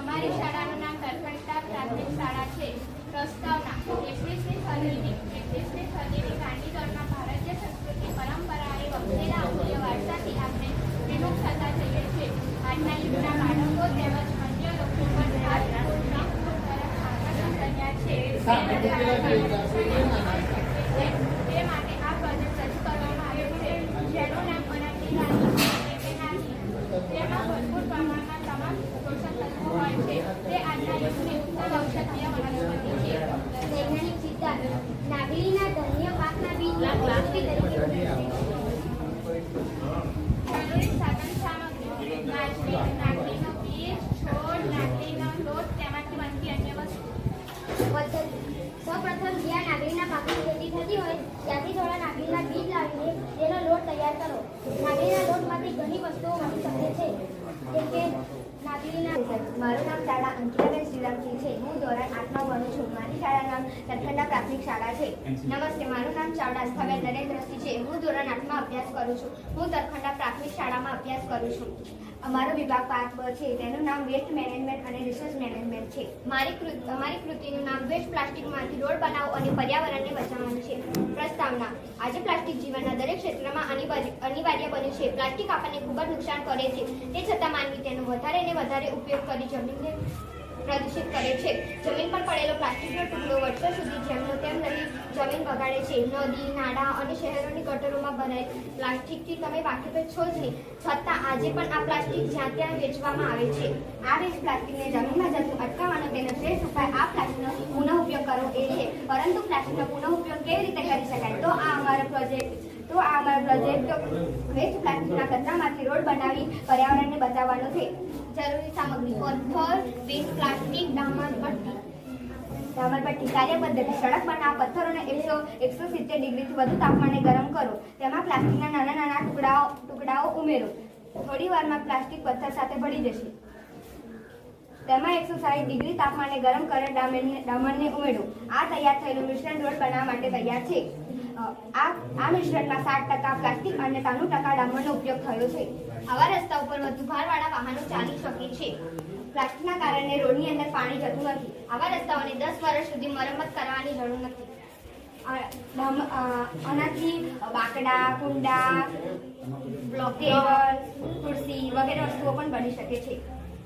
અમારી શાળાનું નામ તરફડતા પ્રાથમિક શાળા છે. પ્રસ્તાવના એકવીસમી સદીની એકવીસમી સદીની ગાંધી ભારતીય સંસ્કૃતિ પરંપરા પરંપરાએ વખતેલા અમૂલ્ય વારસાથી આપણે વિમુખ થતા જઈએ છીએ. આજના યુગના બાળકો તેમજ અન્ય લોકો પણ આકર્ષણ કર્યા છે. સિદ્ધાંત નાગલીના ધન્ય પાકના બીજ તરીકે સાધન સામગ્રી નાગલીનો બીજ છોડ નાગલીનો લોટ તેમાંથી બનતી અન્ય વસ્તુ. પદ્ધતિ. સૌપ્રથમ જ્યાં નાગલીના પાકની ખેતી થતી હોય ત્યાંથી થોડા નાગલીના બીજ લાવીને તેનો લોટ તૈયાર કરો. નાગલીના લોટમાંથી ઘણી વસ્તુઓ બની શકે છે. જેમ કે મારું નામ શાળા અંકિતાબેન શ્રીરામસિંહ છે. હું ધોરણ આઠમાં ભણું છું. મારી શાળા નામ સરખંડા પ્રાથમિક શાળા છે. નમસ્તે, મારું નામ ચાવડા આસ્થાબેન નરેન્દ્રસિંહ છે. હું ધોરણ આઠમાં અભ્યાસ કરું છું. હું તરખંડા પ્રાથમિક શાળામાં અભ્યાસ કરું છું. અમારો વિભાગ પાંચ છે. તેનું નામ વેસ્ટ મેનેજમેન્ટ અને રિસોર્સ મેનેજમેન્ટ છે. મારી કૃત અમારી કૃતિનું નામ વેસ્ટ પ્લાસ્ટિકમાંથી રોડ બનાવો અને પર્યાવરણને બચાવવાનું છે. પ્રસ્તાવના આજે પ્લાસ્ટિક જીવનના દરેક ક્ષેત્રમાં અનિવાર્ય બન્યું છે. પ્લાસ્ટિક આપણને ખૂબ જ નુકસાન કરે છે. તે છતાં માનવી તેનો વધારે ને વધારે ઉપયોગ કરી જમીનને પ્રદૂષિત કરે છે. જમીન પર પડેલો પ્લાસ્ટિકનો ટુકડો વર્ષો સુધી જેમનો તેમ રહી જમીન બગાડે છે. નદી, નાળા અને શહેરોની ગટરોમાં ભરાય પ્લાસ્ટિકથી તમે વાકેફ જ છો જ નહીં. છતાં આજે પણ આ પ્લાસ્ટિક જ્યાં ત્યાં વેચવામાં આવે છે. આ વેચ પ્લાસ્ટિકને જમીનમાં જતું અટકાવવાનો તેનો શ્રેષ્ઠ ઉપાય આ પ્લાસ્ટિકનો પુનઃ ઉપયોગ કરવો એ છે પરંતુ પ્લાસ્ટિકનો પુનઃ ઉપયોગ કેવી રીતે કરી શકાય? તો આ અમારો પ્રોજેક્ટ તો આ અમારો પ્રોજેક્ટ વેસ્ટ પ્લાસ્ટિકના કચરામાંથી રોડ બનાવી પર્યાવરણને બચાવવાનો છે. જરૂરી સામગ્રી પથ્થર વેસ્ટ પ્લાસ્ટિક ડામર પટ્ટી. ડામર પટ્ટી કાર્ય પદ્ધતિ, સડક બનાવ, પથ્થરોને એકસો એકસો સિત્તેર ડિગ્રીથી વધુ તાપમાને ગરમ કરો. તેમાં પ્લાસ્ટિકના નાના નાના ટુકડાઓ ટુકડાઓ ઉમેરો. થોડી વારમાં પ્લાસ્ટિક પથ્થર સાથે ભળી જશે. તેમાં એકસો સાઠ ડિગ્રી તાપમાને ગરમ કરેલ ડામરને ડામરને ઉમેરો. આ તૈયાર થયેલું મિશ્રણ રોડ બનાવવા માટે તૈયાર છે. આ આ મિશ્રણમાં સાત ટકા પ્લાસ્ટિક અને ત્રાણું ટકા ડામરનો ઉપયોગ થયો છે. આવા રસ્તા ઉપર વધુ ભારવાળા વાહનો ચાલી શકે છે. પ્લાસ્ટિકના કારણે રોડની અંદર પાણી જતું નથી. આવા રસ્તાઓને દસ વર્ષ સુધી મરમ્મત કરવાની જરૂર નથી. આનાથી બાકડા કુંડા બ્લોકેટ ખુરશી વગેરે વસ્તુઓ પણ બની શકે છે.